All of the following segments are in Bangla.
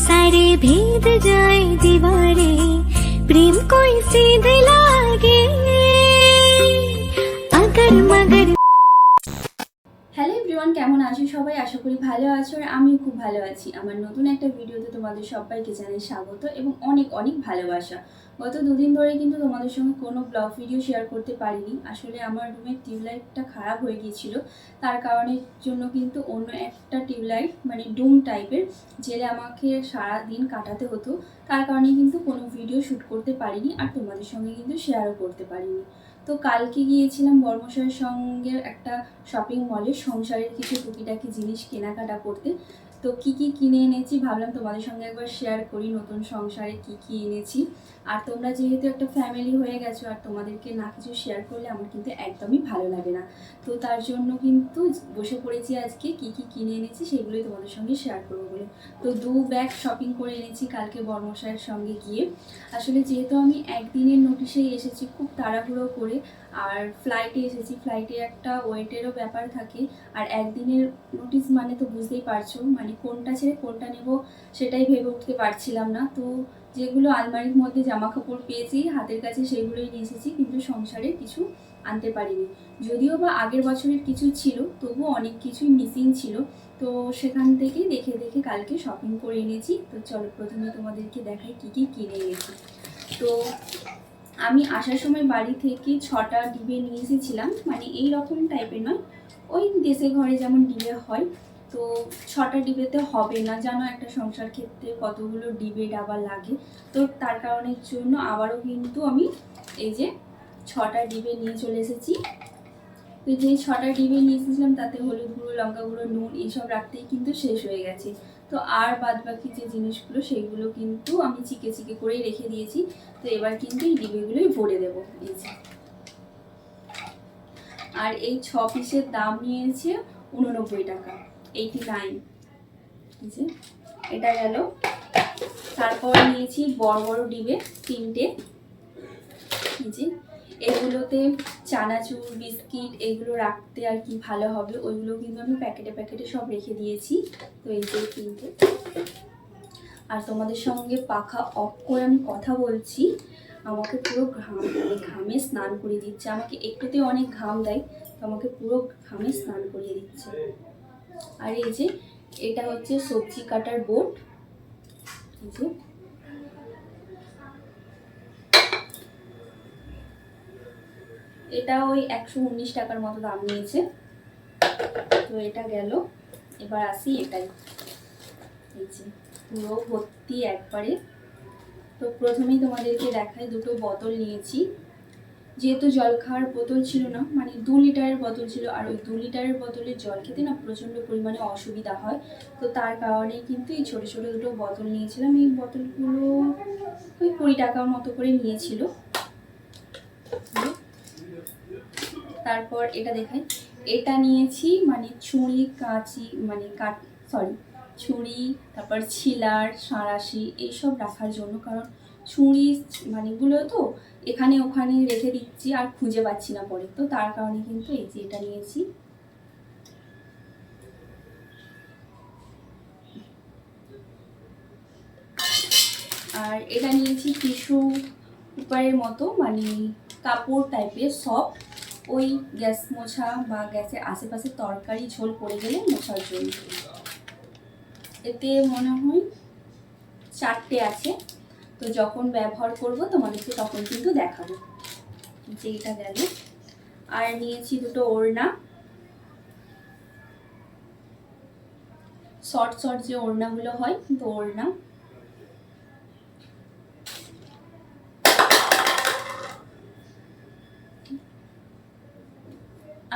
सारे भेद जाए दीवारे प्रेम कोई सीध लागे अगर मगर হ্যালো এভরিওয়ান কেমন আছো সবাই আশা করি ভালো আছো আর আমিও খুব ভালো আছি আমার নতুন একটা ভিডিওতে তোমাদের সবাইকে জানাই স্বাগত এবং অনেক অনেক ভালোবাসা গত দুদিন ধরে কিন্তু তোমাদের সঙ্গে কোনো ব্লগ ভিডিও শেয়ার করতে পারিনি। আসলে আমার রুমের টিউবলাইটটা খারাপ হয়ে গিয়েছিল। তার কারণের জন্য কিন্তু অন্য একটা টিউবলাইট মানে ডুম টাইপের জেলে আমাকে সারা দিন কাটাতে হতো, তার কারণে কিন্তু কোনো ভিডিও শ্যুট করতে পারিনি আর তোমাদের সঙ্গে কিন্তু শেয়ারও করতে পারিনি। তো কালকে গিয়েছিলাম বর্মশাইয়ের সঙ্গে একটা শপিং মলে সংসারের কিছু টুকিটাকি জিনিস কেনাকাটা করতে। তো কি কি কিনে এনেছি ভাবলাম তোমাদের সঙ্গে একবার শেয়ার করি, নতুন সংসারে কি কি এনেছি। আর তোমরা যেহেতু একটা ফ্যামিলি হয়ে গেছো, আর তোমাদেরকে না কিছু শেয়ার করলে আমার কিন্তু একদমই ভালো লাগে না। তো তার জন্য কিন্তু বসে পড়েছি আজকে, কি কি কিনে এনেছি সেগুলোই তোমাদের সঙ্গে শেয়ার করব বলে। তো দু ব্যাগ শপিং করে এনেছি কালকে বর্মশাইয়ের সঙ্গে গিয়ে। আসলে যেহেতু আমি একদিনের নোটিশেই এসেছি খুব তাড়াহুড়ো করে, আর ফ্লাইটে এসেছি ফ্লাইটে একটা ওয়েটেরও ব্যাপার থাকে। আর একদিনের নোটিশ মানে তো বুঝতেই পারছ মানে কোনটা ছেড়ে কোনটা নেব সেটাই ভেবে উঠতে পারছিলাম না। তো যেগুলো আলমারির মধ্যে জামা কাপড় পেয়েছি, হাতের কাছে সেগুলোই নিয়ে এসেছি, কিন্তু সংসারে কিছু আনতে পারিনি। যদিও বা আগের বছরের কিছু ছিল, তবুও অনেক কিছুই মিসিং ছিল। তো সেখান থেকেই দেখে দেখে কালকে শপিং করে এনেছি। তো চলো প্রথমে তোমাদেরকে দেখাই কী কী কিনে এনেছি। তো আমি আসার সময় বাড়ি থেকে ছটা ডিবে নিয়ে এসেছিলাম। মানে এই রকম টাইপের নয়। ওই দেশে ঘরে যেমন ডিবে হয় তো ছটা ডিবেতে হবে না জানো একটা সংসার ক্ষেত্রে কতগুলো ডিবে, ডাবা লাগে। তো তার কারণের জন্য আবারও কিন্তু আমি এই যে ছটা ডিবে নিয়ে চলে এসেছি। তো যে ছটা ডিবে নিয়ে এসেছিলাম, তাতে হলুদ গুঁড়ো, লঙ্কা গুঁড়ো, নুন এইসব রাখতেই কিন্তু শেষ হয়ে গেছে। তো আর বাদ বাকি যে জিনিসগুলো, সেইগুলো কিন্তু আমি চিকে চিকে করেই রেখে দিয়েছি। তো এবার কিন্তু এই ডিবেগুলোই ভরে দেবো, এই আর এই ছ পিসের দাম নিয়েছে উননব্বই টাকা। এইটি নাইন এটা গেল। তারপর নিয়েছি বড় বড় ডিবে তিনটে। যে এগুলোতে চানাচুর, বিস্কিট এগুলো রাখতে আর কি ভালো হবে। ওইগুলো কিন্তু আমি প্যাকেটে প্যাকেটে সব রেখে দিয়েছি। তো এই যে তিনটে। আর তোমাদের সঙ্গে পাখা অফ করে আমি কথা বলছি। আমাকে পুরো ঘাম মানে ঘামে স্নান করিয়ে দিচ্ছে। আমাকে একটুতে অনেক ঘাম দেয়। তো আমাকে পুরো ঘামে স্নান করিয়ে দিচ্ছে। আর এই যে, এটা হচ্ছে সবজি কাটার যে। এটা ওই একশো উনিশ টাকার মতো দাম নিয়েছে। তো এটা গেল। এবার আসি এটাই। এই যে, পুরো ভর্তি একবারে। তো প্রথমেই তোমাদেরকে দেখাই, দুটো বোতল নিয়েছি। যেহেতু জল খাওয়ার বোতল ছিল না মানে দু লিটারের বোতল ছিল, আর ওই দু লিটারের বোতলে জল খেতে না প্রচণ্ড পরিমাণে অসুবিধা হয়। তো তার কারণে কিন্তু এই ছোটো ছোটো দুটো বোতল নিয়েছিলাম। এই বোতলগুলো ওই কুড়ি টাকার মতো করে নিয়েছিল। তারপর এটা দেখাই। এটা নিয়েছি মানে ছুরি, কাঁচি মানে কাট সরি ছুরি, তারপর ছিলার, সাঁড়াশি, এইসব রাখার জন্য। কারণ ছুরি মানেগুলো তো এখানে ওখানে রেখে দিচ্ছি, আর খুঁজে পাচ্ছি না পরে। তো তার কারণে কিন্তু এই যে এটা নিয়েছি। আর এটা নিয়েছি টিস্যু পেপারের মতো মানে কাপড় টাইপের সফট ওই গ্যাস মোছা বা গ্যাসের আশেপাশে তরকারি ঝোল পড়ে গেলে মোছার জন্য। এতে মনে হয় চারটে আছে। তো যখন ব্যবহার করব তোমাদেরকে তখন কিন্তু দেখাবো। যে এটা গেল। আর নিয়েছি দুটো ওড়না। শর্ট শর্ট যে ওড়নাগুলো হয় তো ওড়না।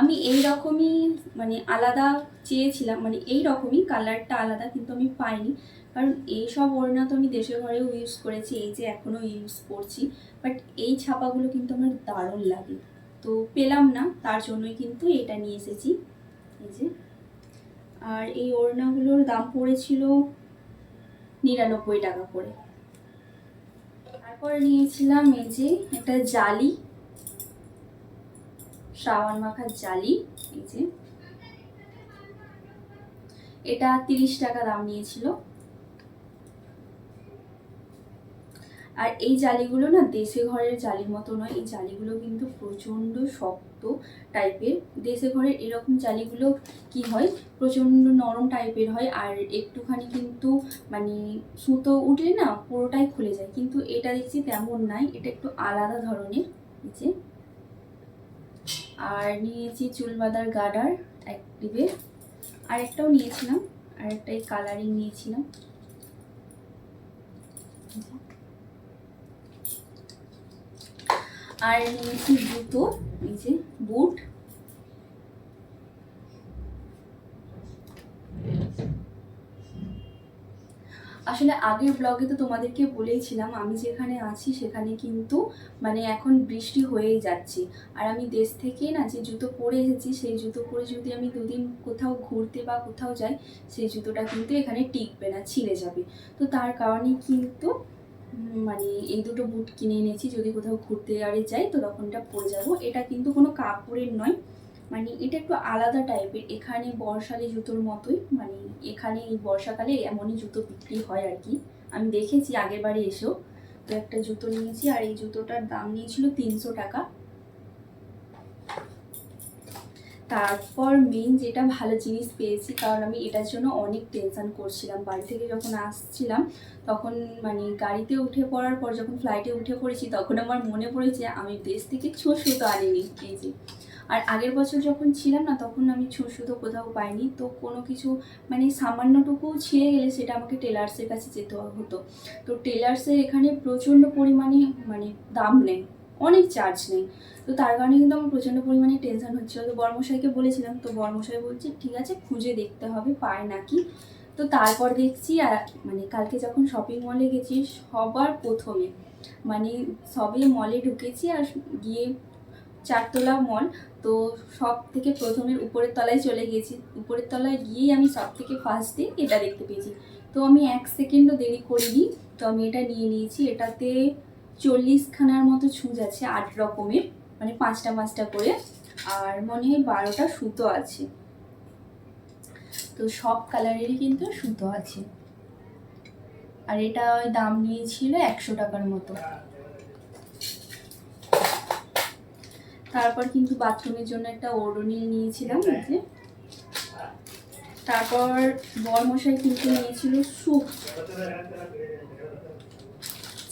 আমি এই রকমই মানে আলাদা চেয়েছিলাম মানে এই রকমই কালারটা আলাদা কিন্তু আমি পাইনি। কারণ এই সব ওড়না তো আমি দেশের ঘরেও ইউজ করেছি, এই যে এখনও ইউজ করছি বাট এই ছাপাগুলো কিন্তু আমার দারুণ লাগে। তো পেলাম না, তার জন্যই কিন্তু এটা নিয়ে এসেছি। এই যে। আর এই ওড়নাগুলোর দাম পড়েছিল নিরানব্বই টাকা করে। তারপরে নিয়েছিলাম এই যে একটা জালি শ্রাবণ মাখার জালি, এই যে। এটা তিরিশ টাকা দাম নিয়েছিল। আর এই জালিগুলো না দেশে ঘরের জালির মতো নয়, এই জালিগুলো কিন্তু প্রচণ্ড শক্ত টাইপের। দেশে ঘরের এরকম জালিগুলো কি হয়? প্রচণ্ড নরম টাইপের হয় আর একটুখানি কিন্তু মানে সুতো উঠলে না পুরোটাই খুলে যায়। কিন্তু এটা দেখছি তেমন নাই, এটা একটু আলাদা ধরনের যে। আর নিয়েছি চুল বাঁধার গার্ডার এক ডিবে আর একটাও নিয়েছিলাম আর একটা এই কালারিং নিয়েছিলাম আর নিয়েছি জুতো, এই যে বুট। আসলে আগের ব্লগে তো তোমাদেরকে বলেইছিলাম, আমি যেখানে আছি সেখানে কিন্তু মানে এখন বৃষ্টি হয়েই যাচ্ছে। আর আমি দেশ থেকে না যে জুতো পরে এসেছি, সেই জুতো পরে যদি আমি দুদিন কোথাও ঘুরতে বা কোথাও যাই, সেই জুতোটা কিন্তু এখানে টিকবে না, ছিঁড়ে যাবে। তো তার কারণে কিন্তু মানে এই দুটো বুট কিনে এনেছি, যদি কোথাও ঘুরতে আরে যাই, তো তখন এটা পরে যাব। এটা কিন্তু কোনো কাপড়ের নয় মানে এটা একটু আলাদা টাইপের এখানে বর্ষালে জুতোর মতোই মানে এখানে এই বর্ষাকালে এমনই জুতো বিক্রি হয় আর কি। আমি দেখেছি, আগের বারে এসেও। তো একটা জুতো নিয়েছি, আর এই জুতোটার দাম নিয়েছিল তিনশো টাকা। তারপর মেন যেটা ভালো জিনিস পেয়েছি, কারণ আমি এটার জন্য অনেক টেনশান করছিলাম। বাড়ি থেকে যখন আসছিলাম, তখন মানে গাড়িতে উঠে পড়ার পর, যখন ফ্লাইটে উঠে পড়েছি, তখন আমার মনে পড়েছে আমি দেশ থেকে ছো সুতো আনিনি। এই যে, আর আগের বছর যখন ছিলাম না, তখন আমি ছো সুতো কোথাও পাইনি। তো কোনো কিছু মানে সামান্যটুকু ছিঁড়ে গেলে সেটা আমাকে টেলার্সের কাছে যেতে হতো। তো টেলার্সের এখানে প্রচণ্ড পরিমাণে মানে দাম নেই। অনেক চার্জ নেই। তো তার কারণে কিন্তু আমার প্রচণ্ড পরিমাণে টেনশন হচ্ছিল। তো বর্মশাইকে বলেছিলাম, তো বর্মশাই বলছে, ঠিক আছে, খুঁজে দেখতে হবে, পায় নাকি? তো তারপর দেখছি আর মানে কালকে যখন শপিং মলে গেছি, সবার প্রথমে মানে সবে মলে ঢুকেছি আর গিয়ে চারতলা মল তো সব থেকে প্রথমে উপরের তলায় চলে গেছি। উপরের তলায় গিয়েই আমি সব থেকে ফার্স্টে এটা দেখতে পেয়েছি। তো আমি এক সেকেন্ডও দেরি করিনি, তো আমি এটা নিয়ে নিয়েছি। এটাতে চল্লিশখানার মতো ছুঁচ আছে, আট রকমের। মানে পাঁচটা পাঁচটা করে। আর মনে হয় বারোটা সুতো আছে। তো সব কালারেরই কিন্তু সুতো আছে। আর এটা ওই দাম নিয়েছিল একশো টাকার মতো। তারপর কিন্তু বাথরুমের জন্য একটা ওড়নি নিয়েছিলাম যে। তারপর বরমশাই কিন্তু নিয়েছিল স্যুপ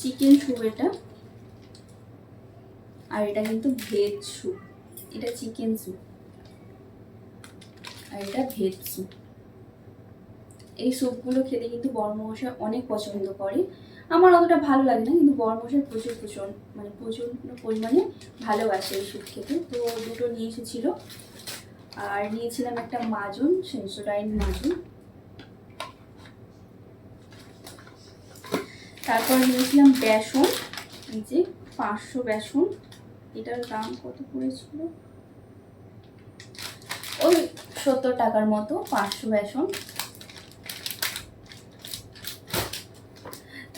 চিকেন স্যুপ এটা। আর এটা কিন্তু ভেজ স্যুপ এটা চিকেন স্যুপ আর এটা ভেজ স্যুপ এই স্যুপগুলো খেতে কিন্তু বর্মশাই অনেক পছন্দ করে। আমার অতটা ভালো লাগে না, কিন্তু বর্মশাই প্রচুর প্রচুর মানে প্রচুর পরিমাণে ভালোবাসে এই স্যুপ খেতে। তো দুটো নিয়ে এসেছিল আর নিয়েছিলাম একটা মাজন, সেন্সোডাইন মাজন। তারপর নিয়েছিলাম বেসন, এই যে পাঁচশো বেসন, এটার দাম কত পড়েছিল? ওই সত্তর টাকার মতো, পাঁচশো বেসন।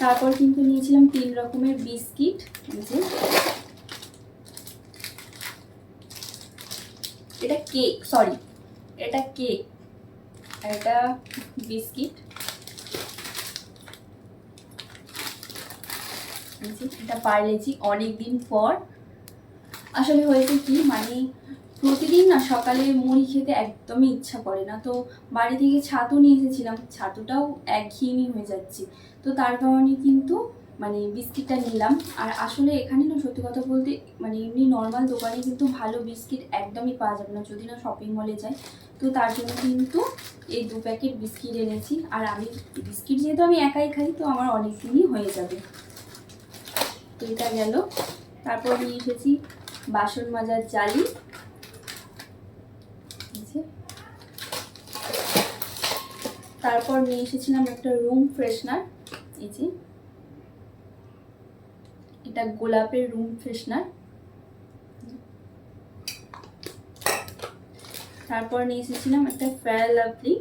তারপর কিন্তু নিয়েছিলাম তিন রকমের বিস্কিট, এই যে। এটা কেক সরি এটা কেক এটা বিস্কিট। এই এটা পার্লেজি অনেক দিন পর। আসলে হয়েছে কি মানে প্রতিদিন না সকালে মুড়ি খেতে একদমই ইচ্ছা করে না। তো বাড়ি থেকে ছাতু নিয়ে এসেছিলাম, ছাতুটাও একঘেয়েমি হয়ে যাচ্ছে। তো তার কারণে কিন্তু মানে বিস্কিটটা নিলাম। আর আসলে এখানে না সত্যি কথা বলতে মানে এমনি নর্মাল দোকানে কিন্তু ভালো বিস্কিট একদমই পাওয়া যাবে না, যদি না শপিং মলে যাই। তো তার জন্য কিন্তু এই দু প্যাকেট বিস্কিট এনেছি। আর আমি, বিস্কিট যেহেতু আমি একাই খাই, তো আমার অনেক দিনই হয়ে যাবে। তো এটা গেল। তারপর নিয়ে এসেছি বাসন মাজার জালি। তারপর নিয়ে এসেছিলাম একটা রুম ফ্রেশনার এই যে এটা গোলাপের রুম ফ্রেশনার তারপর নিয়ে এসেছিলাম একটা ফেয়ার লাভলি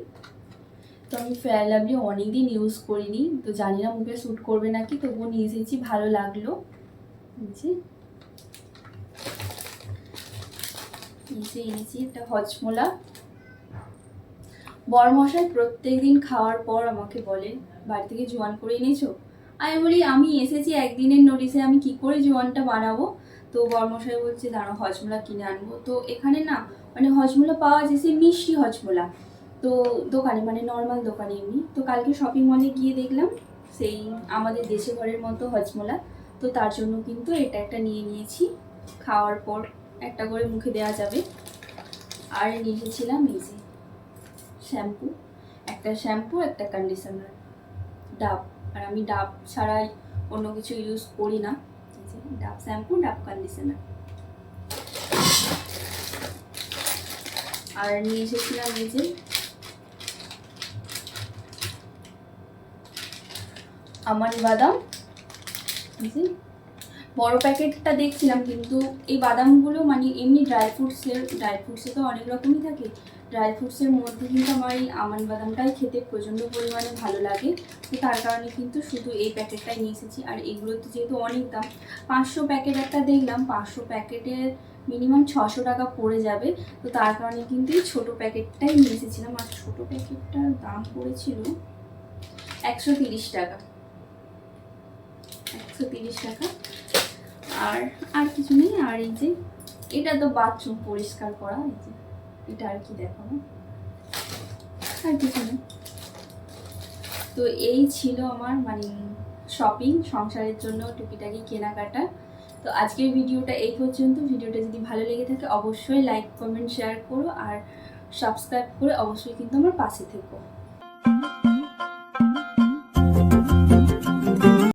তো আমি ফেয়ার লাভলি অনেকদিন ইউজ করিনি, তো জানি না মুখে শ্যুট করবে নাকি, তবুও নিয়ে এসেছি, ভালো লাগল। যে। নিচে এনেছি একটা হজমোলা। বরমশাই প্রত্যেক দিন খাওয়ার পর আমাকে বলে, বাড়ি থেকে জোয়ান করে এনেছো? আমি বলি, আমি এসেছি একদিনের নোটিসে আমি কি করে জোয়ানটা বানাবো? তো বর্মশাই বলছে দাঁড়ো হজমোলা কিনে আনব। তো এখানে না মানে হজমোলা পাওয়া যায়, সেই মিষ্টি হজমোলা। তো দোকানে মানে নর্মাল দোকানে এমনি। তো কালকে শপিং মলে গিয়ে দেখলাম, সেই আমাদের দেশে ঘরের মতো হজমোলা। তো তার জন্য কিন্তু এটা একটা নিয়ে নিয়েছি। খাওয়ার পর একটা করে মুখে দেওয়া যাবে। আর নিয়ে এসেছিলাম এই যে শ্যাম্পু একটা শ্যাম্পু একটা কন্ডিশনার ডাব। আর আমি ডাব ছাড়াই অন্য কিছু ইউজ করি না। ডাব শ্যাম্পু ডাব কন্ডিশনার আর নিয়ে এসেছিলাম এই যে আমার বাদাম। বড় প্যাকেটটা দেখছিলাম, কিন্তু এই বাদামগুলো মানে এমনি ড্রাই ফ্রুটসের ড্রাই ফ্রুটসে তো অনেক রকমই থাকে। ড্রাই ফ্রুটসের মধ্যে কিন্তু আমার এই আমন্ড বাদামটাই খেতে প্রচণ্ড পরিমাণে ভালো লাগে। তো তার কারণে কিন্তু শুধু এই প্যাকেটটাই নিয়ে এসেছি। আর এগুলো তো যেহেতু অনেক দাম, পাঁচশো প্যাকেট একটা দেখলাম, পাঁচশো প্যাকেটের মিনিমাম ছশো টাকা পড়ে যাবে। তো তার কারণে কিন্তু এই ছোটো প্যাকেটটাই নিয়ে এসেছিলাম। আর ছোটো প্যাকেটটার দাম পড়েছিল একশো তিরিশ টাকা। একশো তিরিশ টাকা। আর আর কিছু নেই, আর এই যে, এটা তো বাথরুম পরিষ্কার করা, এই যে, এটা আর কি দেখাবো? আর কিছু নেই। তো এই ছিল আমার মানে শপিং সংসারের জন্য টুকিটাকি কেনাকাটা। তো আজকের ভিডিওটা এই পর্যন্ত। ভিডিওটা যদি ভালো লেগে থাকে, অবশ্যই লাইক কমেন্ট শেয়ার করো। আর সাবস্ক্রাইব করে অবশ্যই কিন্তু আমার পাশে থেকো।